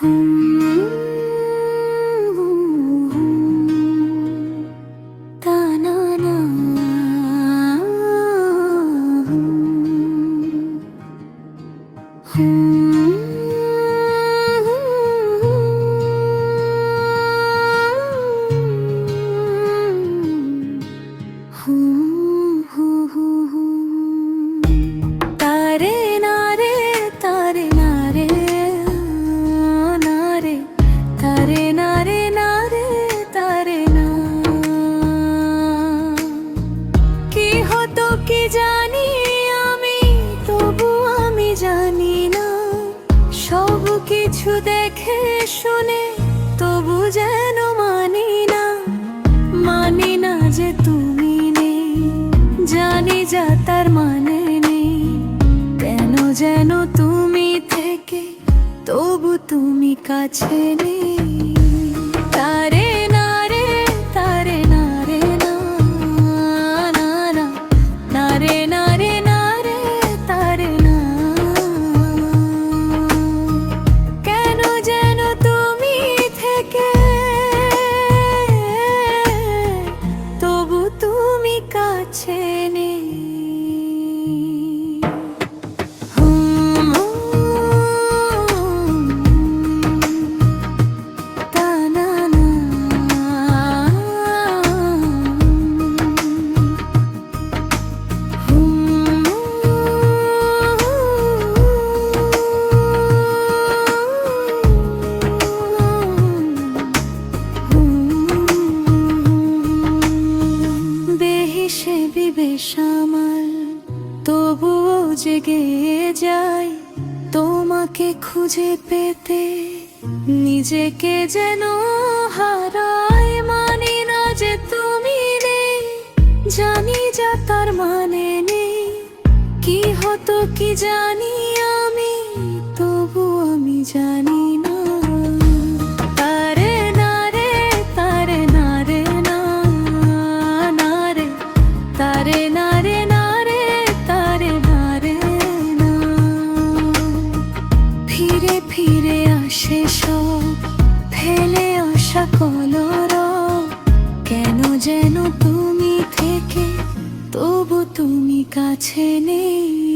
Thank mm -hmm. কি জানি আমি, তবু আমি জানি না। সব কিছু দেখে শুনে তবু যেন মানি না মানি না যে তুমি নেই। জানি যা তার মানে নেই, কেন যেন তুমি থেকে তবু তুমি কাছে নেই। কাছে বেহিসে বিবেশামাল তবুও জেগে যাই তোমাকে খুঁজে পেতে নিজেকে যেন হারাই মানি না যে তুমি নেই। জানি যা তার মানে নেই, কি হতো কি জানি আমি তবু আমি জানি ফিরে আসে সব ফেলে আসা কলর। কেন যেন তুমি থেকে তবু তুমি কাছে নেই?